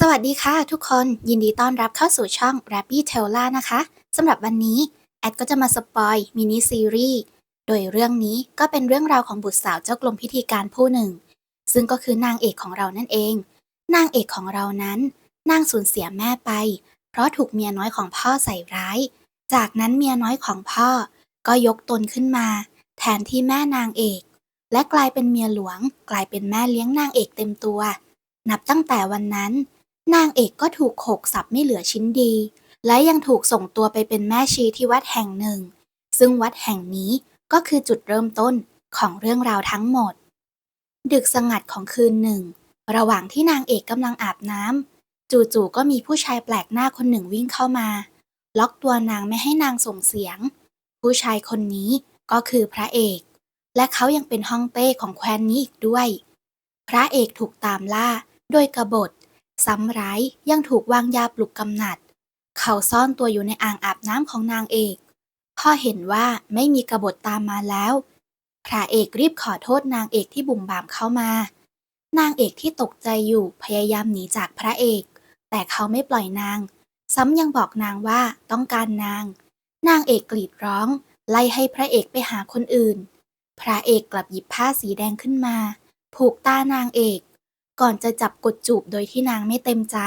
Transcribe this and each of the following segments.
สวัสดีค่ะทุกคนยินดีต้อนรับเข้าสู่ช่อง Rabbit e l l a นะคะสำหรับวันนี้ แอดก็จะมาสปอยมินิซีรีส์โดยเรื่องนี้ก็เป็นเรื่องราวของบุตรสาวเจ้ากรมพิธีการผู้หนึ่ง ซึ่งก็คือนางเอกของเรานั่นเอง นางเอกของเรานั้น นางสูญเสียแม่ไป เพราะถูกเมียน้อยของพ่อใส่ร้าย จากนั้นเมียน้อยของพ่อ ก็ยกตนขึ้นมา แทนที่แม่นางเอก และกลายเป็นเมียหลวง กลายเป็นแม่เลี้ยงนางเอกเต็มตัว นับตั้งแต่วันนั้น นางเอกก็ถูกโขกสับไม่เหลือชิ้นดี และยังถูกส่งตัวไปเป็นแม่ชีที่วัดแห่งหนึ่ง ซึ่งวัดแห่งนี้ก็คือจุดเริ่มต้นของเรื่องราวทั้งหมด ดึกสงัดของคืนหนึ่ง ระหว่างที่นางเอกกำลังอาบน้ำจู่ๆก็มีผู้ชายแปลกหน้าคนหนึ่งวิ่งเข้ามา ล็อกตัวนางไม่ให้นางส่งเสียง ผู้ชายคนนี้ก็คือพระเอก และเขายังเป็นฮ่องเต้ของแคว้นนี้อีกด้วย พระเอกถูกตามล่าโดยกบฏ ซ้ำร้ายยังถูกวางยาปลุกกำนัด เขาซ่อนตัวอยู่ในอ่างอาบน้ำของนางเอกพอเห็นว่าไม่มีกบฏตามมาแล้ว พระเอกรีบขอโทษนางเอกที่บุ่มบามเข้ามา นางเอกที่ตกใจอยู่พยายามหนีจากพระเอก แต่เขาไม่ปล่อยนาง ซ้ำยังบอกนางว่าต้องการนาง นางเอกกรีดร้อง ไล่ให้พระเอกไปหาคนอื่น พระเอกกลับหยิบผ้าสีแดงขึ้นมา ผูกตานางเอก ก่อนจะจับกดจูบโดยที่นางไม่เต็มใจ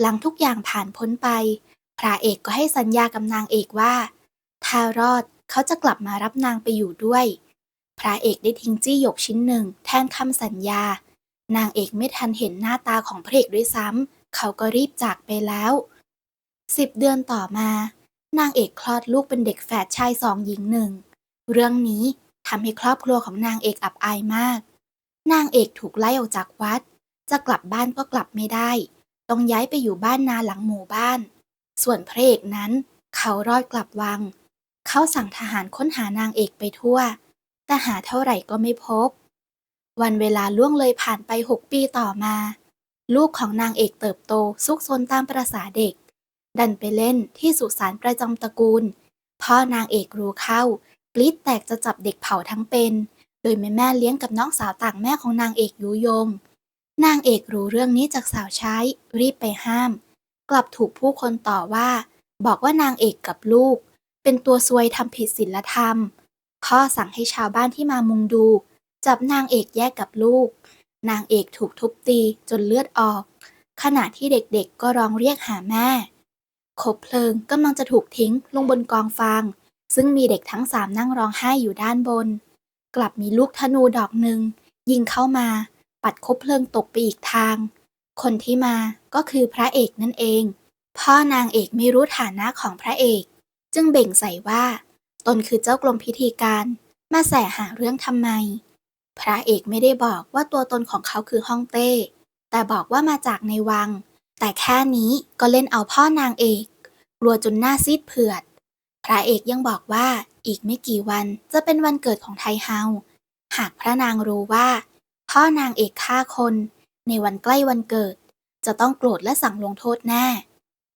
หลังทุกอย่างผ่านพ้นไป พระเอกก็ให้สัญญากับนางเอกว่า ถ้ารอดเขาจะกลับมารับนางไปอยู่ด้วย พระเอกได้ทิ้งจี้หยกชิ้นหนึ่งแทนคำสัญญา นางเอกไม่ทันเห็นหน้าตาของพระเอกด้วยซ้ำเขาก็รีบจากไปแล้วสิบเดือนต่อมา นางเอกคลอดลูกเป็นเด็กแฝดชายสองหญิงหนึ่ง เรื่องนี้ทำให้ครอบครัวของนางเอกอับอายมาก นางเอกถูกไล่ออกจากวัด จะกลับบ้านก็กลับไม่ได้ ต้องย้ายไปอยู่บ้านนาหลังหมู่บ้าน ส่วนพระเอกนั้น เขารอดกลับวัง เขาสั่งทหารค้นหานางเอกไปทั่ว แต่หาเท่าไหร่ก็ไม่พบ วันเวลาล่วงเลยผ่านไปหกปีต่อมา ลูกของนางเอกเติบโตซุกซนตามประษาเด็ก ดันไปเล่นที่สุสานประจำตระกูลพ่อนางเอกรู้เข้าปลิดแตกจะจับเด็กเผาทั้งเป็น โดยแม่แม่เลี้ยงกับน้องสาวต่างแม่ของนางเอกยุยง นางเอกรู้เรื่องนี้จากสาวใช้ รีบไปห้าม กลับถูกผู้คนต่อว่า บอกว่านางเอกกับลูก เป็นตัวซวยทำผิดศีลธรรม พ่อสั่งให้ชาวบ้านที่มามุงดู จับนางเอกแยกกับลูก นางเอกถูกทุบตีจนเลือดออก ขณะที่เด็กๆก็ร้องเรียกหาแม่คบเพลิงกำลังจะถูกทิ้งลงบนกองฟาง ซึ่งมีเด็กทั้งสามนั่งร้องไห้อยู่ด้านบน กลับมีลูกธนูดอกหนึ่ง ยิงเข้ามา ปัดคบเพลิงตกไปอีกทาง คนที่มาก็คือพระเอกนั่นเอง พ่อนางเอกไม่รู้ฐานะของพระเอก จึงเบ่งใส่ว่า ตนคือเจ้ากรมพิธีการมาแสหาเรื่องทำไม พระเอกไม่ได้บอกว่าตัวตนของเขาคือฮ่องเต้ แต่บอกว่ามาจากในวัง แต่แค่นี้ก็เล่นเอาพ่อนางเอก กลัวจนหน้าซีดเผือด พระเอกยังบอกว่า อีกไม่กี่วันจะเป็นวันเกิดของไทเฮา หากพระนางรู้ว่า พ่อนางเอกฆ่าคน ในวันใกล้วันเกิด จะต้องโกรธและสั่งลงโทษแน่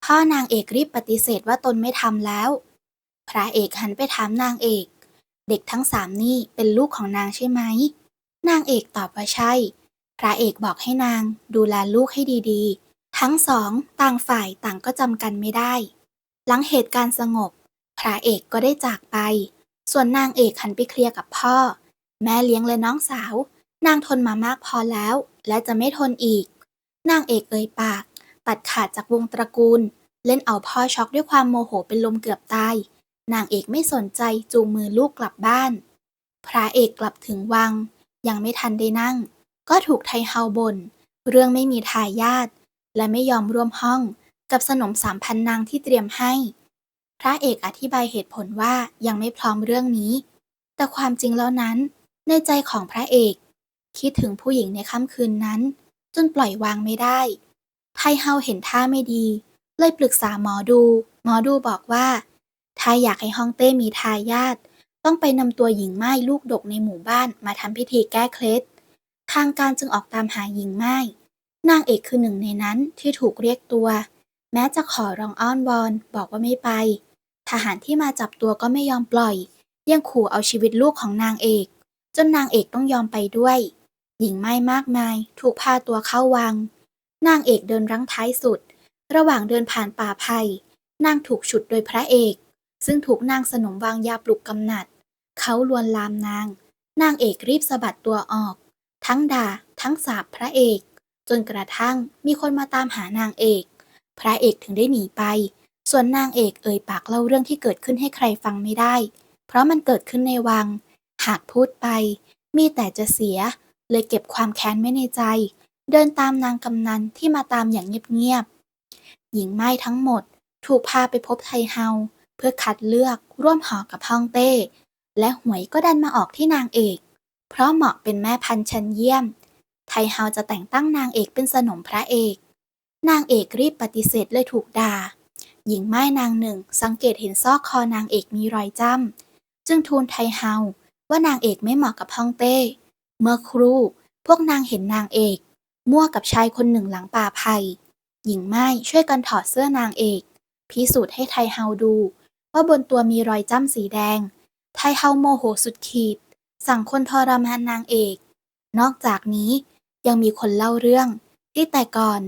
พ่อนางเอกรีบปฏิเสธว่าตนไม่ทำแล้ว พระเอกหันไปถามนางเอก เด็กทั้งสามนี่เป็นลูกของนางใช่ไหม นางเอกตอบว่าใช่ พระเอกบอกให้นางดูแลลูกให้ดีๆ ทั้งสอง ต่างฝ่ายต่างก็จำกันไม่ได้ หลังเหตุการณ์สงบ พระเอกก็ได้จากไป ส่วนนางเอกหันไปเคลียร์กับพ่อ แม่เลี้ยงและน้องสาว นางทนมามากพอแล้ว และจะไม่ทนอีก นางเอกเอ่ยปาก ตัดขาดจากวงตระกูล เล่นเอาพ่อช็อกด้วยความโมโหเป็นลมเกือบตาย นางเอกไม่สนใจจูงมือลูกกลับบ้าน พระเอกกลับถึงวัง ยังไม่ทันได้นั่ง ก็ถูกไทเฮาบน่นเรื่องไม่มีทายาทและไม่ยอมร่วมห้องกับสนมสามพันนางที่เตรียมให้ พระเอกอธิบายเหตุผลว่ายังไม่พร้อมเรื่องนี้ แต่ความจริงแล้วนั้น ในใจของพระเอก คิดถึงผู้หญิงในค่ำคืนนั้น จนปล่อยวางไม่ได้ไทเฮาเห็นท่าไม่ดี เลยปรึกษาหมอดู หมอดูบอกว่า ถ้าอยากให้ฮ่องเต้มีทายาทต้องไปนำตัวหญิงไม้ลูกดกในหมู่บ้านมาทำพิธีแก้เคล็ดทางการจึงออกตามหาหญิงไม้นางเอกคือหนึ่งในนั้นที่ถูกเรียกตัว แม้จะขอร้องอ้อนวอนบอกว่าไม่ไป ทหารที่มาจับตัวก็ไม่ยอมปล่อย ยังขู่เอาชีวิตลูกของนางเอก จนนางเอกต้องยอมไปด้วย หญิงไม้มากมาย ถูกพาตัวเข้าวัง นางเอกเดินรั้งท้ายสุด ระหว่างเดินผ่านป่าไผ่นางถูกฉุดโดยพระเอก ซึ่งถูกนางสนมวางยาปลุกกำหนัด เขาลวนลามนาง นางเอกรีบสะบัดตัวออก ทั้งด่า ทั้งสาบพระเอก จนกระทั่งมีคนมาตามหานางเอก พระเอกถึงได้หนีไป ส่วนนางเอกเอ่ยปากเล่าเรื่องที่เกิดขึ้นให้ใครฟังไม่ได้ เพราะมันเกิดขึ้นในวัง หากพูดไป มีแต่จะเสีย เลยเก็บความแค้นไว้ในใจ เดินตามนางกำนันที่มาตามอย่างเงียบๆ หญิงไม้ทั้งหมด ถูกพาไปพบไทเฮา เพื่อคัดเลือกร่วมหอกับฮ่องเต้ และหวยก็ดันมาออกที่นางเอก เพราะเหมาะเป็นแม่พันธุ์ชั้นเยี่ยม ไทเฮาจะแต่งตั้งนางเอกเป็นสนมพระเอก นางเอกรีบปฏิเสธเลยถูกด่า หญิงไม้นางหนึ่ง สังเกตเห็นซอกคอนางเอกมีรอยจ้ำ จึงทูลไทเฮาว่านางเอกไม่เหมาะกับฮ่องเต้ เมื่อครู่ พวกนางเห็นนางเอก มั่วกับชายคนหนึ่งหลังป่าไผ่หญิงไม้ช่วยกันถอดเสื้อนางเอก พิสูจน์ให้ไทเฮาดู ว่าบนตัวมีรอยจ้ำสีแดง ไทเฮาโมโหสุดขีด สั่งคนทรมานนางเอก นอกจากนี้ยังมีคนเล่าเรื่อง ที่แต่ก่อน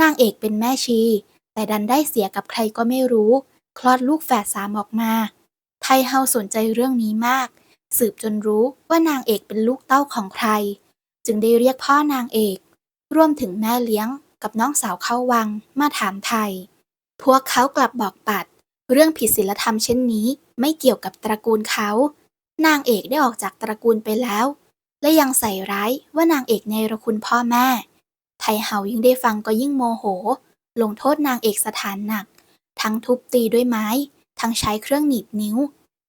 นางเอกเป็นแม่ชี แต่ดันได้เสียกับใครก็ไม่รู้ คลอดลูกแฝดสามออกมา ไทเฮาสนใจเรื่องนี้มาก สืบจนรู้ว่านางเอกเป็นลูกเต้าของใคร จึงได้เรียกพ่อนางเอก ร่วมถึงแม่เลี้ยงกับน้องสาวเข้าวังมาถามไทย พวกเขากลับบอกปัด เรื่องผิดศีลธรรมเช่นนี้ไม่เกี่ยวกับตระกูลเขา นางเอกได้ออกจากตระกูลไปแล้ว และยังใส่ร้ายว่านางเอกในระคุณพ่อแม่ ไทเฮายิ่งได้ฟังก็ยิ่งโมโห ลงโทษนางเอกสถานหนัก ทั้งทุบตีด้วยไม้ ทั้งใช้เครื่องหนีบนิ้ว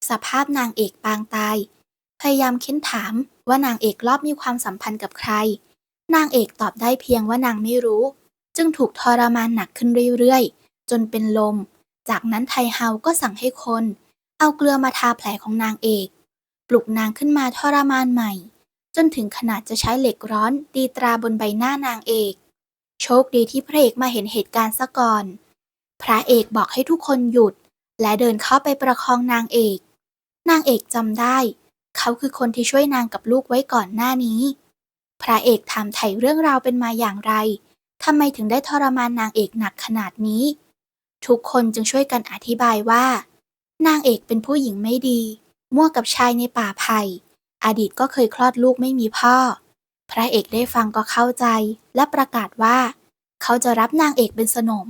สภาพนางเอกปางตาย พยายามเค้นถามว่านางเอกรอบมีความสัมพันธ์กับใคร นางเอกตอบได้เพียงว่านางไม่รู้ จึงถูกทรมานหนักขึ้นเรื่อยๆ จนเป็นลม จากนั้นไทเฮาก็สั่งให้คน เอาเกลือมาทาแผลของนางเอก ปลุกนางขึ้นมาทรมานใหม่ จนถึงขนาดจะใช้เหล็กร้อนตีตราบนใบหน้านางเอก โชคดีที่พระเอกมาเห็นเหตุการณ์ซะก่อน พระเอกบอกให้ทุกคนหยุด และเดินเข้าไปประคองนางเอก นางเอกจำได้ เขาคือคนที่ช่วยนางกับลูกไว้ก่อนหน้านี้ พระเอกถามไถ่เรื่องราวเป็นมาอย่างไรทำไมถึงได้ทรมานนางเอกหนักขนาดนี้ ทุกคนจึงช่วยกันอธิบายว่า นางเอกเป็นผู้หญิงไม่ดี มั่วกับชายในป่าไผ่อดีตก็เคยคลอดลูกไม่มีพ่อ พระเอกได้ฟังก็เข้าใจและประกาศว่า เขาจะรับนางเอกเป็นสนม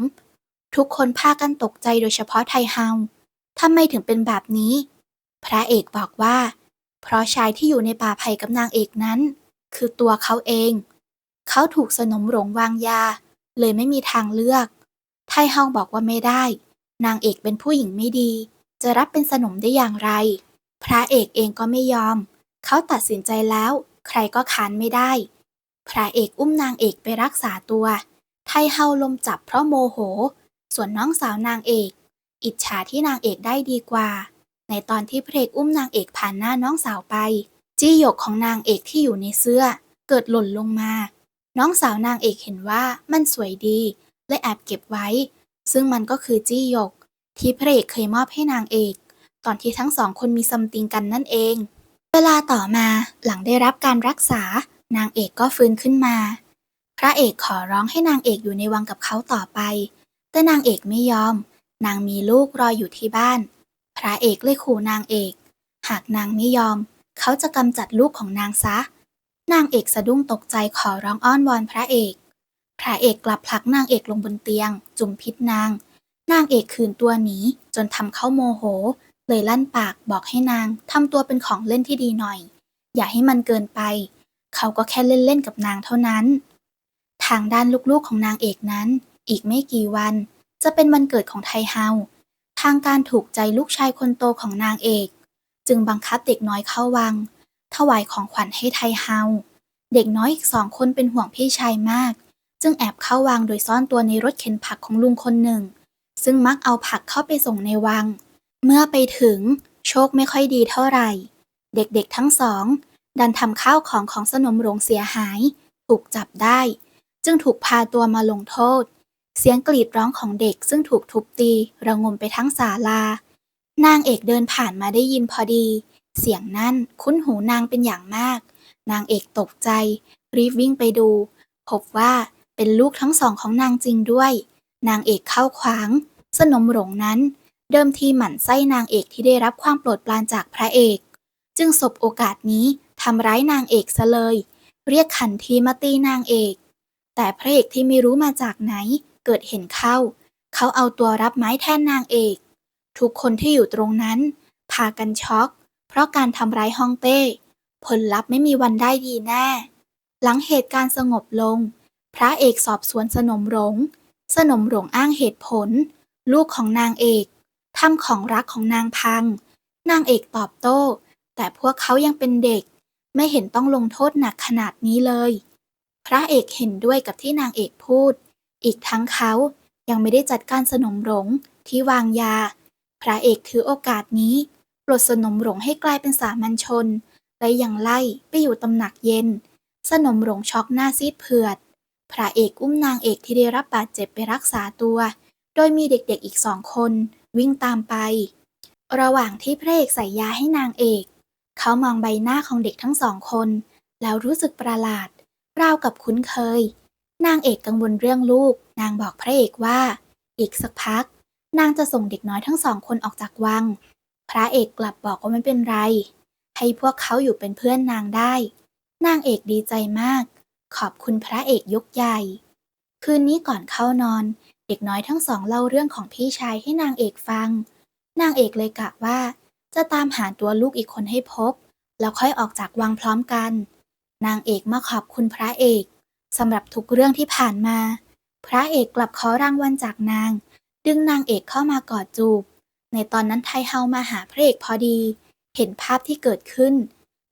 ทุกคนพากันตกใจโดยเฉพาะไทเฮาทำไมถึงเป็นแบบนี้ พระเอกบอกว่า เพราะชายที่อยู่ในป่าไผ่กับนางเอกนั้น คือตัวเขาเอง เขาถูกสนมหลงวางยา เลยไม่มีทางเลือก ไทเฮาบอกว่าไม่ได้ นางเอกเป็นผู้หญิงไม่ดี จะรับเป็นสนมได้อย่างไร พระเอกเองก็ไม่ยอม เขาตัดสินใจแล้ว ใครก็ค้านไม่ได้ พระเอกอุ้มนางเอกไปรักษาตัว ไทเฮาลมจับเพราะโมโห ส่วนน้องสาวนางเอก อิจฉาที่นางเอกได้ดีกว่า ในตอนที่พระเอกอุ้มนางเอกผ่านหน้าน้องสาวไป จี้หยกของนางเอกที่อยู่ในเสื้อ เกิดหล่นลงมา น้องสาวนางเอกเห็นว่ามันสวยดีเลยแอบเก็บไว้ ซึ่งมันก็คือจี้หยก ที่พระเอกเคยมอบให้นางเอก ตอนที่ทั้งสองคนมีซัมติงกันนั่นเอง เวลาต่อมาหลังได้รับการรักษา นางเอกก็ฟื้นขึ้นมา พระเอกขอร้องให้นางเอกอยู่ในวังกับเขาต่อไป แต่นางเอกไม่ยอม นางมีลูกรออยู่ที่บ้าน พระเอกเลยขู่นางเอก หากนางไม่ยอม เขาจะกำจัดลูกของนางซะ นางเอกสะดุ้งตกใจขอร้องอ้อนวอนพระเอก พระเอกกลับผลักนางเอกลงบนเตียง จุ่มพิษนาง นางเอกคืนตัวหนีจนทำเขาโมโห เลยลั่นปากบอกให้นางทำตัวเป็นของเล่นที่ดีหน่อย อย่าให้มันเกินไป เขาก็แค่เล่นๆกับนางเท่านั้น ทางด้านลูกๆของนางเอกนั้น อีกไม่กี่วัน จะเป็นวันเกิดของไทเฮาทางการถูกใจลูกชายคนโตของนางเอก จึงบังคับเด็กน้อยเข้าวัง ถวายของขวัญให้ไทเฮาเด็กน้อยอีกสองคนเป็นห่วงพี่ชายมาก จึงแอบเข้าวังโดยซ่อนตัวในรถเข็นผักของลุงคนหนึ่ง ซึ่งมักเอาผักเข้าไปส่งในวัง เมื่อไปถึงโชคไม่ค่อยดีเท่าไหร่ เด็กๆทั้งสอง ดันทำข้าวของของสนมหลวงเสียหาย ถูกจับได้ จึงถูกพาตัวมาลงโทษ เสียงกรีดร้องของเด็กซึ่งถูกทุบตีระงมไปทั้งศาลา นางเอกเดินผ่านมาได้ยินพอดี เสียงนั่นคุ้นหูนางเป็นอย่างมาก นางเอกตกใจ รีบวิ่งไปดู พบว่าเป็นลูกทั้งสองของนางจริงด้วย นางเอกเข้าขวาง สนมหลงนั้น เดิมทีหมั่นไส้นางเอกที่ได้รับความโปรดปรานจากพระเอก จึงสบโอกาสนี้ทำร้ายนางเอกซะเลย เรียกขันทีมาตีนางเอก แต่พระเอกที่ไม่รู้มาจากไหน เกิดเห็นเข้า เขาเอาตัวรับไม้แทนนางเอก ทุกคนที่อยู่ตรงนั้น พากันช็อก เพราะการทำร้ายฮ่องเต้ ผลลัพธ์ไม่มีวันได้ดีแน่ หลังเหตุการณ์สงบลง พระเอกสอบสวนสนมหลง สนมหลงอ้างเหตุผล ลูกของนางเอก ทำของรักของนางพัง นางเอกตอบโต้ แต่พวกเขายังเป็นเด็ก ไม่เห็นต้องลงโทษหนักขนาดนี้เลย พระเอกเห็นด้วยกับที่นางเอกพูด อีกทั้งเขายังไม่ได้จัดการสนมหลงที่วางยา พระเอกถือโอกาสนี้ปลดสนมหลงให้กลายเป็นสามัญชน และยังไล่ไปอยู่ตำหนักเย็น สนมหลงช็อกหน้าซีดเผือด พระเอกอุ้มนางเอกที่ได้รับบาดเจ็บไปรักษาตัว โดยมีเด็กๆอีกสองคน วิ่งตามไป ระหว่างที่พระเอกใส่ยาให้นางเอก เขามองใบหน้าของเด็กทั้งสองคน แล้วรู้สึกประหลาด ราวกับคุ้นเคย นางเอกกังวลเรื่องลูก นางบอกพระเอกว่า อีกสักพัก นางจะส่งเด็กน้อยทั้งสองคนออกจากวัง พระเอกกลับบอกว่าไม่เป็นไร ให้พวกเขาอยู่เป็นเพื่อนนางได้ นางเอกดีใจมาก ขอบคุณพระเอกยกใหญ่ คืนนี้ก่อนเข้านอน เด็กน้อยทั้งสองเล่าเรื่องของพี่ชายให้นางเอกฟัง นางเอกเลยกะว่า จะตามหาตัวลูกอีกคนให้พบ แล้วค่อยออกจากวังพร้อมกัน นางเอกมาขอบคุณพระเอกสำหรับทุกเรื่องที่ผ่านมา พระเอกกลับขอรางวัลจากนาง ดึงนางเอกเข้ามากอดจูบ ในตอนนั้นไทเฮามาหาพระเอกพอดี เห็นภาพที่เกิดขึ้น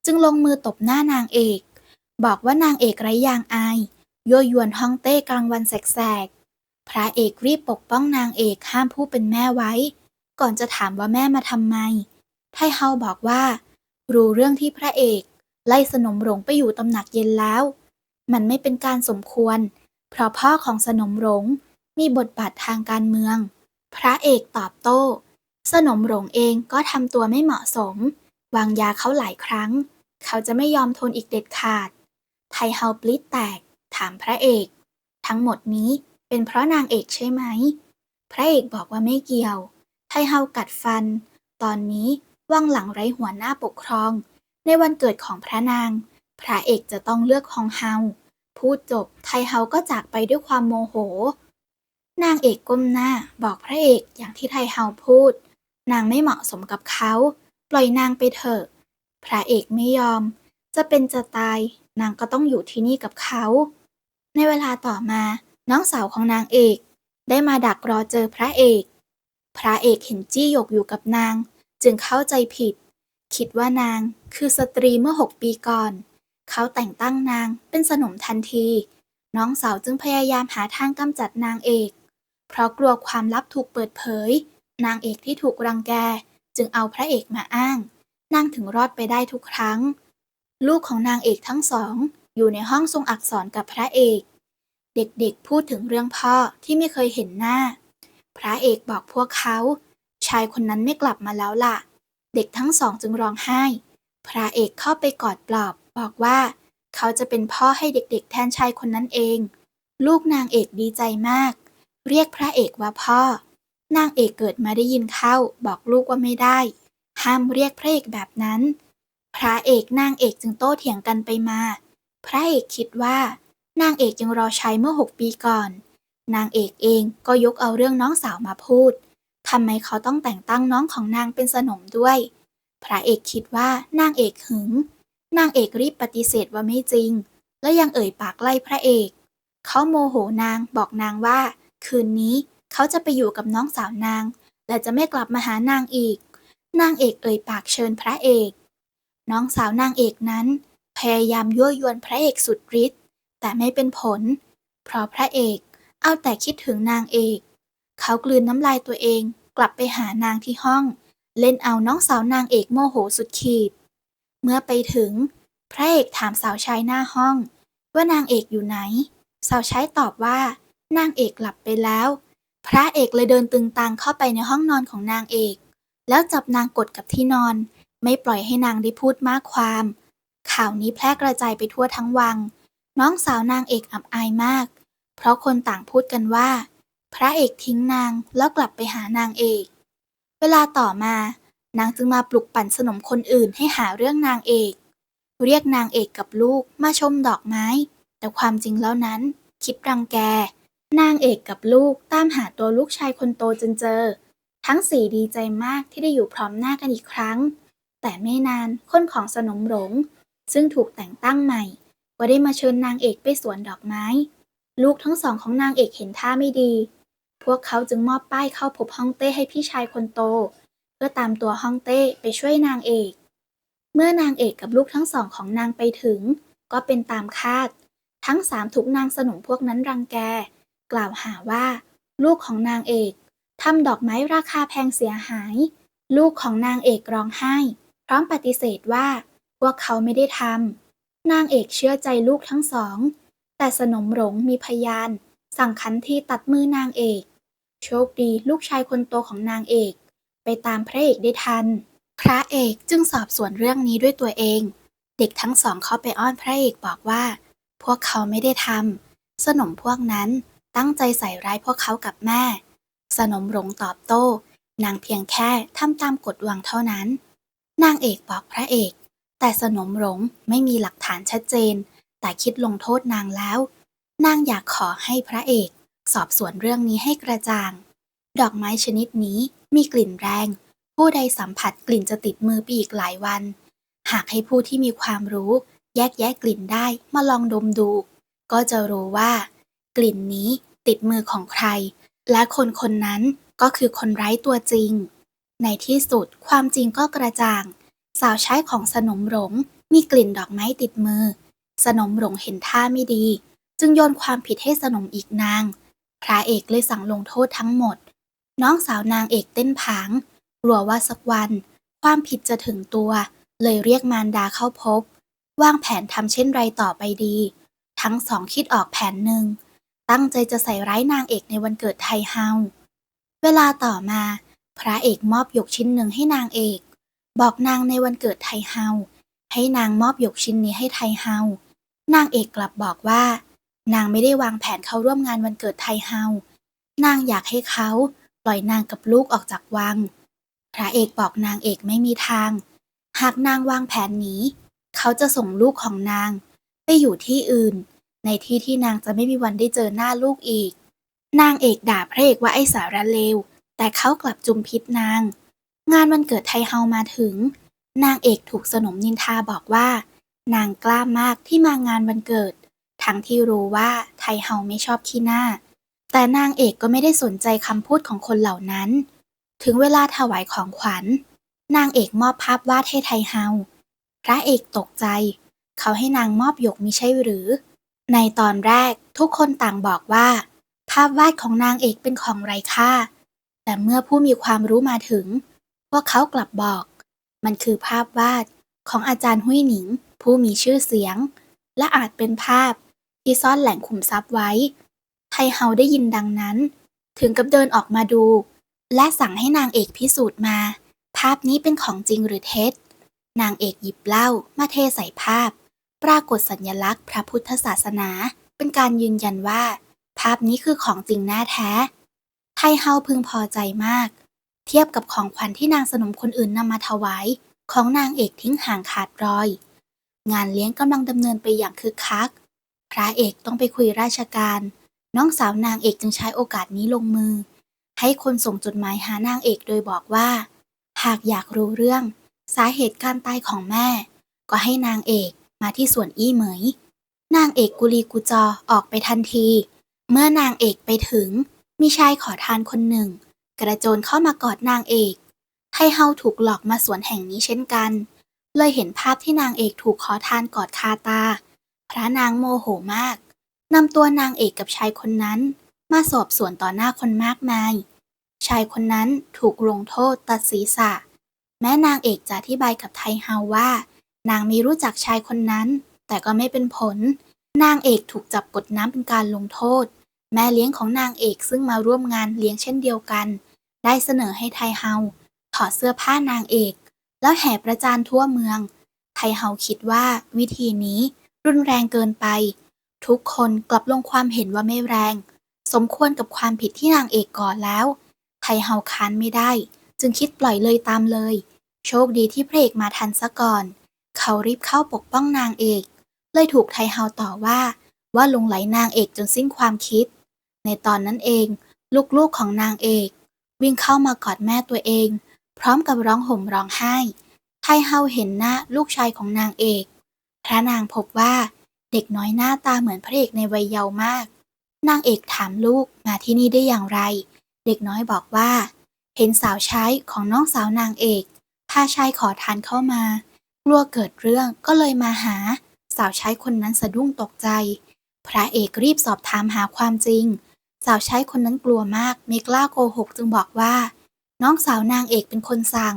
จึงลงมือตบหน้านางเอก บอกว่านางเอกไร้ยางอายยั่วยวนฮ่องเต้กลางวันแสก พระเอกรีบปกป้องนางเอกห้ามผู้เป็นแม่ไว้ ก่อนจะถามว่าแม่มาทำไม ไทเฮาบอกว่า รู้เรื่องที่พระเอก ไล่สนมหลงไปอยู่ตำหนักเย็นแล้ว มันไม่เป็นการสมควร เพราะพ่อของสนมหลงมีบทบาททางการเมือง พระเอกตอบโต้ สนมหลงเองก็ทำตัวไม่เหมาะสม วางยาเขาหลายครั้ง เขาจะไม่ยอมทนอีกเด็ดขาด ไทเฮาปลิดแตก ถามพระเอก ทั้งหมดนี้ เป็นเพราะนางเอกใช่ไหม พระเอกบอกว่าไม่เกี่ยว ไทเฮากัดฟัน ตอนนี้ว่างหลังไร้หัวหน้าปกครอง ในวันเกิดของพระนาง พระเอกจะต้องเลือกของเฮา พูดจบไทเฮาก็จากไปด้วยความโมโห นางเอกก้มหน้าบอกพระเอกอย่างที่ไทเฮาพูด นางไม่เหมาะสมกับเขา ปล่อยนางไปเถอะ พระเอกไม่ยอม จะเป็นจะตาย นางก็ต้องอยู่ที่นี่กับเขา ในเวลาต่อมา น้องสาวของนางเอก ได้มาดักรอเจอพระเอก พระเอกเห็นจี้หยกอยู่กับนาง จึงเข้าใจผิด คิดว่านางคือสตรีเมื่อหกปีก่อน เขาแต่งตั้งนางเป็นสนมทันที น้องสาวจึงพยายามหาทางกำจัดนางเอก เพราะกลัวความลับถูกเปิดเผย นางเอกที่ถูกรังแก จึงเอาพระเอกมาอ้าง นางถึงรอดไปได้ทุกครั้ง ลูกของนางเอกทั้งสองอยู่ในห้องทรงอักษรกับพระเอก เด็กๆพูดถึงเรื่องพ่อที่ไม่เคยเห็นหน้า พระเอกบอกพวกเขา ชายคนนั้นไม่กลับมาแล้วล่ะ เด็กทั้งสองจึงร้องไห้ พระเอกเข้าไปกอดปลอบ บอกว่า เขาจะเป็นพ่อให้เด็กๆ แทนชายคนนั้นเอง ลูกนางเอกดีใจมาก เรียกพระเอกว่าพ่อ นางเอกเกิดมาได้ยินเข้า บอกลูกว่าไม่ได้ ห้ามเรียกพระเอกแบบนั้น พระเอกนางเอกจึงโต้เถียงกันไปมา พระเอกคิดว่า นางเอกยังรอใช้เมื่อหกปีก่อน นางเอกเองก็ยกเอาเรื่องน้องสาวมาพูดทำไมเขาต้องแต่งตั้งน้องของนางเป็นสนมด้วย พระเอกคิดว่านางเอกหึง นางเอกรีบปฏิเสธว่าไม่จริง และยังเอ่ยปากไล่พระเอก เขาโมโหนางบอกนางว่า คืนนี้เขาจะไปอยู่กับน้องสาวนาง และจะไม่กลับมาหานางอีก นางเอกเอ่ยปากเชิญพระเอก น้องสาวนางเอกนั้น พยายามยั่วยวนพระเอกสุดฤทธิ์ แต่ไม่เป็นผล เพราะพระเอกเอาแต่คิดถึงนางเอก เขากลืนน้ำลายตัวเองกลับไปหานางที่ห้อง เล่นเอาน้องสาวนางเอกโมโหสุดขีด เมื่อไปถึง พระเอกถามสาวใช้หน้าห้อง ว่านางเอกอยู่ไหน สาวใช้ตอบว่า นางเอกหลับไปแล้ว พระเอกเลยเดินตึงตังเข้าไปในห้องนอนของนางเอก แล้วจับนางกดกับที่นอน ไม่ปล่อยให้นางได้พูดมากความ ข่าวนี้แพร่กระจายไปทั่วทั้งวัง น้องสาวนางเอกอับอายมาก เพราะคนต่างพูดกันว่า พระเอกทิ้งนางแล้วกลับไปหานางเอก เวลาต่อมา นางจึงมาปลุกปั่นสนมคนอื่นให้หาเรื่องนางเอก เรียกนางเอกกับลูกมาชมดอกไม้ แต่ความจริงแล้วนั้น คิดรังแก นางเอกกับลูกตามหาตัวลูกชายคนโตจนเจอ ทั้งสี่ดีใจมากที่ได้อยู่พร้อมหน้ากันอีกครั้ง แต่ไม่นานคนของสนมหลง ซึ่งถูกแต่งตั้งใหม่ ก็ได้มาเชิญนางเอกไปสวนดอกไม้ ลูกทั้งสองของนางเอกเห็นท่าไม่ดี พวกเขาจึงมอบป้ายเข้าพบฮ่องเต้ให้พี่ชายคนโต เพื่อตามตัวฮ่องเต้ไปช่วยนางเอก เมื่อนางเอกกับลูกทั้งสองของนางไปถึง ก็เป็นตามคาด ทั้งสามถูกนางสนมพวกนั้นรังแก กล่าวหาว่า ลูกของนางเอกทำดอกไม้ราคาแพงเสียหาย ลูกของนางเอกร้องไห้ พร้อมปฏิเสธว่า พวกเขาไม่ได้ทำ นางเอกเชื่อใจลูกทั้งสอง แต่สนมหลงมีพยาน สั่งคันที่ตัดมือนางเอก โชคดีลูกชายคนโตของนางเอก ไปตามพระเอกได้ทัน พระเอกจึงสอบสวนเรื่องนี้ด้วยตัวเอง เด็กทั้งสองเข้าไปอ้อนพระเอกบอกว่า พวกเขาไม่ได้ทำสนมพวกนั้นตั้งใจใส่ร้ายพวกเขากับแม่ สนมหลงตอบโต้ นางเพียงแค่ทำตามกฎวังเท่านั้น นางเอกบอกพระเอก แต่สนมหลงไม่มีหลักฐานชัดเจน แต่คิดลงโทษนางแล้ว นางอยากขอให้พระเอก สอบสวนเรื่องนี้ให้กระจ่าง ดอกไม้ชนิดนี้มีกลิ่นแรง ผู้ใดสัมผัสกลิ่นจะติดมือไปอีกหลายวัน หากให้ผู้ที่มีความรู้ แยกแยะกลิ่นได้มาลองดมดู ก็จะรู้ว่า กลิ่นนี้ติดมือของใคร และคนคนนั้นก็คือคนไร้ตัวจริง ในที่สุดความจริงก็กระจ่าง สาวใช้ของสนมหลงมีกลิ่นดอกไม้ติดมือ สนมหลงเห็นท่าไม่ดี จึงโยนความผิดให้สนมอีกนาง พระเอกเลยสั่งลงโทษทั้งหมด น้องสาวนางเอกเต้นผาง กลัวว่าสักวัน ความผิดจะถึงตัว เลยเรียกมารดาเข้าพบ วางแผนทำเช่นไรต่อไปดี ทั้งสองคิดออกแผนหนึ่ง ตั้งใจจะใส่ร้ายนางเอกในวันเกิดไทเฮา เวลาต่อมา พระเอกมอบหยกชิ้นหนึ่งให้นางเอก บอกนางในวันเกิดไทเฮา ให้นางมอบหยกชิ้นนี้ให้ไทเฮา นางเอกกลับบอกว่า นางไม่ได้วางแผนเข้าร่วมงานวันเกิดไทเฮา นางอยากให้เขาปล่อยนางกับลูกออกจากวัง พระเอกบอกนางเอกไม่มีทาง หากนางวางแผนหนีเขาจะส่งลูกของนาง ไปอยู่ที่อื่น ในที่ที่นางจะไม่มีวันได้เจอหน้าลูกอีก นางเอกด่าพระเอกว่าไอ้สารเลว แต่เขากลับจุมพิษนาง งานวันเกิดไทเฮามาถึง นางเอกถูกสนมนินทาบอกว่า นางกล้ามากที่มางานวันเกิด ทั้งที่รู้ว่าไทเฮาไม่ชอบขี้หน้า แต่นางเอกก็ไม่ได้สนใจคำพูดของคนเหล่านั้น ถึงเวลาถวายของขวัญ นางเอกมอบภาพวาดให้ไทเฮาพระเอกตกใจ เขาให้นางมอบหยกมิใช่หรือ ในตอนแรกทุกคนต่างบอกว่า ภาพวาดของนางเอกเป็นของไร้ค่า แต่เมื่อผู้มีความรู้มาถึง วกเขากลับบอก มันคือภาพวาดของอาจารย์หุยหนิง ผู้มีชื่อเสียง และอาจเป็นภาพที่ซ่อนแหล่งขุมทรัพย์ไว้ ไทเฮาได้ยินดังนั้น ถึงกับเดินออกมาดู และสั่งให้นางเอกพิสูจน์มา ภาพนี้เป็นของจริงหรือเท็จ นางเอกหยิบเหล้ามาเทใส่ภาพ ปรากฏสัญลักษณ์พระพุทธศาสนา เป็นการยืนยันว่า ภาพนี้คือของจริงแน่แท้ ไทเฮาพึงพอใจมาก เทียบกับของขวัญที่นางสนมคนอื่นนำมาถวาย ของนางเอกทิ้งห่างขาดรอย งานเลี้ยงกำลังดำเนินไปอย่างคึกคัก พระเอกต้องไปคุยราชการ น้องสาวนางเอกจึงใช้โอกาสนี้ลงมือ ให้คนส่งจดหมายหานางเอกโดยบอกว่า หากอยากรู้เรื่อง สาเหตุการตายของแม่ ก็ให้นางเอกมาที่สวนอี้เหมย นางเอกกุลีกุจอออกไปทันที เมื่อนางเอกไปถึง มีชายขอทานคนหนึ่ง กระโจนเข้ามากอดนางเอกไทเฮาถูกหลอกมาสวนแห่งนี้เช่นกัน เลยเห็นภาพที่นางเอกถูกขอทานกอดคาตา พระนางโมโหมากนำตัวนางเอกกับชายคนนั้น มาสอบสวนต่อหน้าคนมากมาย ชายคนนั้นถูกลงโทษตัดศีรษะ แม้นางเอกจะอธิบายกับไทเฮาว่า นางไม่รู้จักชายคนนั้น แต่ก็ไม่เป็นผล นางเอกถูกจับกดน้ำเป็นการลงโทษ แม่เลี้ยงของนางเอกซึ่งมาร่วมงานเลี้ยงเช่นเดียวกัน ได้เสนอให้ไทเฮาถอดเสื้อผ้านางเอก แล้วแห่ประจานทั่วเมือง ไทเฮาคิดว่าวิธีนี้รุนแรงเกินไป ทุกคนกลับลงความเห็นว่าไม่แรง สมควรกับความผิดที่นางเอกก่อแล้ว ไทเฮาค้านไม่ได้ จึงคิดปล่อยเลยตามเลย โชคดีที่พระเอกมาทันซะก่อน เขารีบเข้าปกป้องนางเอก เลยถูกไทเฮาต่อว่าว่าลงไหลนางเอกจนสิ้นความคิด ในตอนนั้นเอง ลูกๆของนางเอก วิ่งเข้ามากอดแม่ตัวเอง พร้อมกับร้องห่มร้องไห้ไทเฮาเห็นหน้าลูกชายของนางเอก พระนางพบว่าเด็กน้อยหน้าตาเหมือนพระเอกในวัยเยาว์มาก นางเอกถามลูกมาที่นี่ได้อย่างไร เด็กน้อยบอกว่า เห็นสาวใช้ของน้องสาวนางเอกพาชายขอทานเข้ามา กลัวเกิดเรื่องก็เลยมาหา สาวใช้คนนั้นสะดุ้งตกใจ พระเอกรีบสอบถามหาความจริง สาวใช้คนนั้นกลัวมากไม่กล้าโกหกจึงบอกว่า น้องสาวนางเอกเป็นคนสั่ง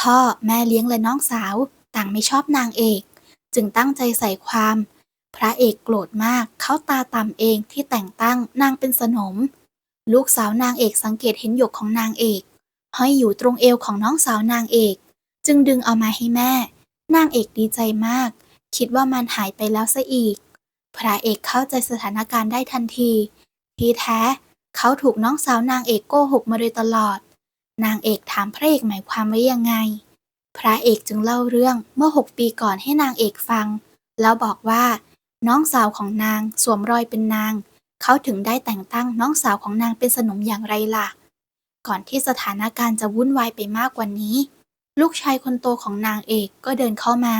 พ่อแม่เลี้ยงและน้องสาวต่างไม่ชอบนางเอก จึงตั้งใจใส่ความ พระเอกโกรธมากเขาตาต่ำเองที่แต่งตั้งนางเป็นสนม ลูกสาวนางเอกสังเกตเห็นหยกของนางเอกห้อยอยู่ตรงเอวของน้องสาวนางเอก จึงดึงเอามาให้แม่ นางเอกดีใจมาก คิดว่ามันหายไปแล้วซะอีก พระเอกเข้าใจสถานการณ์ได้ทันที ที่แท้เขาถูกน้องสาวนางเอกโกหกมาโดยตลอด นางเอกถามพระเอกหมายความว่ายังไง พระเอกจึงเล่าเรื่องเมื่อหกปีก่อนให้นางเอกฟัง แล้วบอกว่า น้องสาวของนางสวมรอยเป็นนาง เขาถึงได้แต่งตั้งน้องสาวของนางเป็นสนมอย่างไรล่ะ ก่อนที่สถานการณ์จะวุ่นวายไปมากกว่านี้ ลูกชายคนโตของนางเอกก็เดินเข้ามา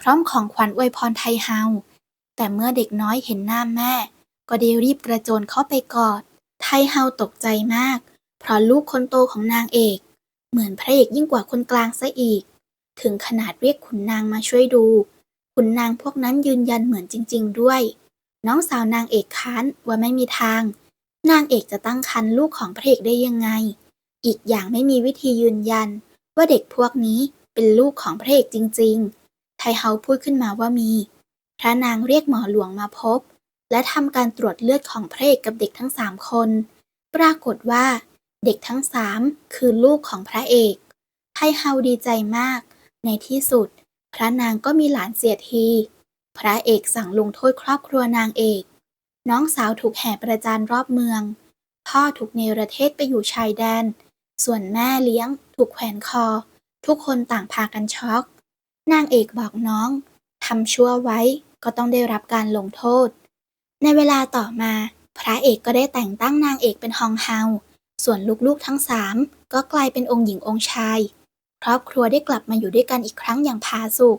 พร้อมของขวัญอวยพรไทเฮาแต่เมื่อเด็กน้อยเห็นหน้าแม่ ก็ได้รีบกระโจนเข้าไปกอด ไทเฮาตกใจมาก เพราะลูกคนโตของนางเอก เหมือนพระเอกยิ่งกว่าคนกลางซะอีก ถึงขนาดเรียกขุนนางมาช่วยดู ขุนนางพวกนั้นยืนยันเหมือนจริง ๆ ด้วย น้องสาวนางเอกค้านว่าไม่มีทาง นางเอกจะตั้งครรภ์ลูกของพระเอกได้ยังไง อีกอย่างไม่มีวิธียืนยัน ว่าเด็กพวกนี้เป็นลูกของพระเอกจริง ๆ ไทเฮาพูดขึ้นมาว่ามี พระนางเรียกหมอหลวงมาพบ และทำการตรวจเลือดของพระเอกกับเด็กทั้งสามคน ปรากฏว่า เด็กทั้งสามคือลูกของพระเอกไทเฮาดีใจมาก ในที่สุด พระนางก็มีหลานเสียที พระเอกสั่งลงโทษครอบครัวนางเอก น้องสาวถูกแห่ประจานรอบเมือง พ่อถูกเนรเทศไปอยู่ชายแดน ส่วนแม่เลี้ยง ถูกแขวนคอ ทุกคนต่างพากันช็อก นางเอกบอกน้องทำชั่วไว้ก็ต้องได้รับการลงโทษ ในเวลาต่อมา พระเอกก็ได้แต่งตั้งนางเอกเป็นฮองเฮา ส่วนลูกๆทั้งสามก็กลายเป็นองค์หญิงองค์ชาย ครอบครัวได้กลับมาอยู่ด้วยกันอีกครั้งอย่างผาสุก